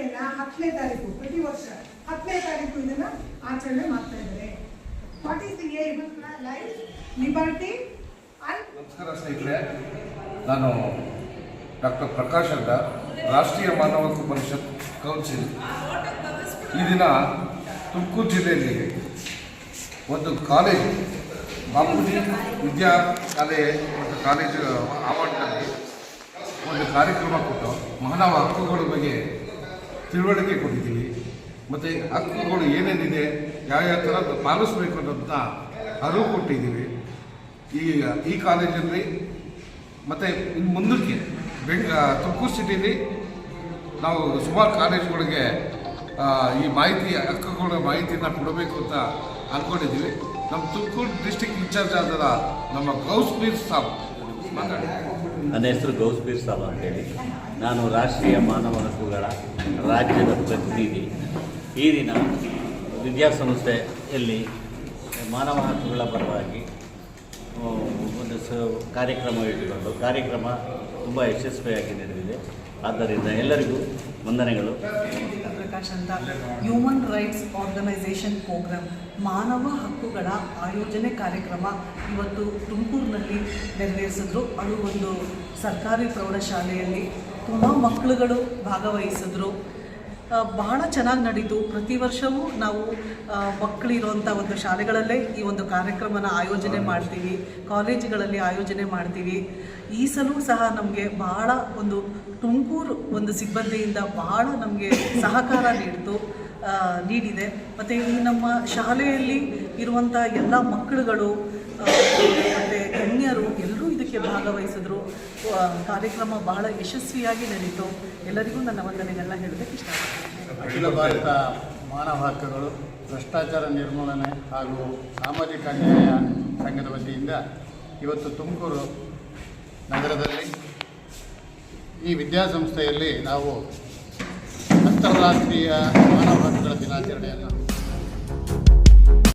ಆಚರಣೆಯನ್ನ ಹತ್ತನೇ ತಾರೀಕು, ಪ್ರತಿ ವರ್ಷ ಹತ್ತನೇ ತಾರೀಕು ಇದನ್ನ ಆಚರಣೆ ಮಾಡ್ತಾ ಇದ್ದಾರೆ. What is the life liberty ನಮಸ್ಕಾರ ಸ್ನೇಹಿತರೆ, ನಾನು ಡಾಕ್ಟರ್ ಪ್ರಕಾಶ್ ಅಂತ, ರಾಷ್ಟ್ರೀಯ ಮಾನವ ಪರಿಷತ್ ಕೌನ್ಸಿಲ್. ಈ ದಿನ ತುಮಕೂರು ಜಿಲ್ಲೆಯಲ್ಲಿ ಒಂದು ಕಾಲೇಜು, ಬಾಪೂಜಿ ವಿದ್ಯಾ ಕಲೆ ಮತ್ತು ಕಾಲೇಜು ಆವರಣದಲ್ಲಿ ಒಂದು ಕಾರ್ಯಕ್ರಮ ಕೊಟ್ಟು ಮಾನವ ಹಕ್ಕುಗಳ ಬಗ್ಗೆ ತಿಳುವಳಿಕೆ ಕೊಟ್ಟಿದ್ದೀವಿ. ಮತ್ತು ಹಕ್ಕುಗಳು ಏನೇನಿದೆ, ಯಾವ ಯಾವ ಥರ ಪಾಲಿಸ್ಬೇಕು ಅನ್ನೋದನ್ನ ಅರಿವು ಕೊಟ್ಟಿದ್ದೀವಿ. ಈ ಈ ಕಾಲೇಜಲ್ಲಿ ಮತ್ತು ಇನ್ನು ಮುಂದಕ್ಕೆ ಬೆಂಗ ತುಮಕೂರು ಸಿಟಿಲಿ ನಾವು ಸುಮಾರು ಕಾಲೇಜುಗಳಿಗೆ ಈ ಮಾಹಿತಿ, ಹಕ್ಕುಗಳ ಮಾಹಿತಿಯನ್ನು ಕೊಡಬೇಕು ಅಂತ ಅಂದ್ಕೊಂಡಿದ್ದೀವಿ ನಮ್ಮ ತುಮಕೂರು ಡಿಸ್ಟಿಕ್ ಇನ್ಚಾರ್ಜ್ ಆದರ ನಮ್ಮ ಗೌಸ್ ಮೀರ್ ಸಾಬ್ ಮಾತಾಡಿ. ನನ್ನ ಹೆಸರು ಗೌಸ್ಬೀರ್ ಸಾಬ್ ಅಂತೇಳಿ ನಾನು ರಾಷ್ಟ್ರೀಯ ಮಾನವ ಹಕ್ಕುಗಳ ರಾಜ್ಯದ ಪ್ರತಿನಿಧಿ. ಈ ದಿನ ವಿದ್ಯಾಸಂಸ್ಥೆಯಲ್ಲಿ ಮಾನವ ಹಕ್ಕುಗಳ ಪರವಾಗಿ ಒಂದು ಸ, ಕಾರ್ಯಕ್ರಮ ಇಟ್ಟುಕೊಂಡು, ಕಾರ್ಯಕ್ರಮ ತುಂಬ ಯಶಸ್ವಿಯಾಗಿ ನಡೆದಿದೆ ಆದ್ದರಿಂದ ಎಲ್ಲರಿಗೂ ವಂದನೆಗಳು. ಪ್ರಕಾಶ್ ಅಂತ. ಹ್ಯೂಮನ್ ರೈಟ್ಸ್ ಆರ್ಗನೈಸೇಷನ್ ಪ್ರೋಗ್ರಾಮ್ ಮಾನವ ಹಕ್ಕುಗಳ ಆಯೋಜನೆ ಕಾರ್ಯಕ್ರಮ ಇವತ್ತು ತುಮಕೂರಿನಲ್ಲಿ ನೆರವೇರಿಸಿದ್ರು. ಅದು ಒಂದು ಸರ್ಕಾರಿ ಪ್ರೌಢಶಾಲೆಯಲ್ಲಿ ತುಂಬ ಮಕ್ಕಳುಗಳು ಭಾಗವಹಿಸಿದ್ರು. ಬಹಳ ಚೆನ್ನಾಗಿ ನಡೀತು. ಪ್ರತಿ ವರ್ಷವೂ ನಾವು ಮಕ್ಕಳಿರುವಂಥ ಒಂದು ಶಾಲೆಗಳಲ್ಲೇ ಈ ಒಂದು ಕಾರ್ಯಕ್ರಮನ ಆಯೋಜನೆ ಮಾಡ್ತೀವಿ. ಕಾಲೇಜುಗಳಲ್ಲಿ ಆಯೋಜನೆ ಮಾಡ್ತೀವಿ. ಈ ಸಲೂ ಸಹ ನಮಗೆ ಬಹಳ ಒಂದು ತುಮಕೂರು ಒಂದು ಸಿಬ್ಬಂದಿಯಿಂದ ಬಹಳ ನಮಗೆ ಸಹಕಾರ ನೀಡಿತು ನೀಡಿದೆ. ಮತ್ತು ಈ ನಮ್ಮ ಶಾಲೆಯಲ್ಲಿ ಇರುವಂಥ ಎಲ್ಲ ಮಕ್ಕಳುಗಳು ಇದಕ್ಕೆ ಭಾಗವಹಿಸಿದ್ರು. ಕಾರ್ಯಕ್ರಮ ಬಹಳ ಯಶಸ್ವಿಯಾಗಿ ನಡೀತು. ಎಲ್ಲರಿಗೂ ನನ್ನ ವಂದನೆಗಳನ್ನ ಹೇಳೋದಕ್ಕೆ ಇಷ್ಟಪಡ್ತೀನಿ. ಅಖಿಲ ಭಾರತ ಮಾನವ ಹಕ್ಕುಗಳು ಭ್ರಷ್ಟಾಚಾರ ನಿರ್ಮೂಲನೆ ಹಾಗೂ ಸಾಮಾಜಿಕ ನ್ಯಾಯ ಸಂಘದ ವತಿಯಿಂದ ಇವತ್ತು ತುಮಕೂರು ನಗರದಲ್ಲಿ ಈ ವಿದ್ಯಾಸಂಸ್ಥೆಯಲ್ಲಿ ನಾವು ಅಂತಾರಾಷ್ಟ್ರೀಯ ಮಾನವ ಹಕ್ಕುಗಳ ದಿನಾಚರಣೆಯನ್ನು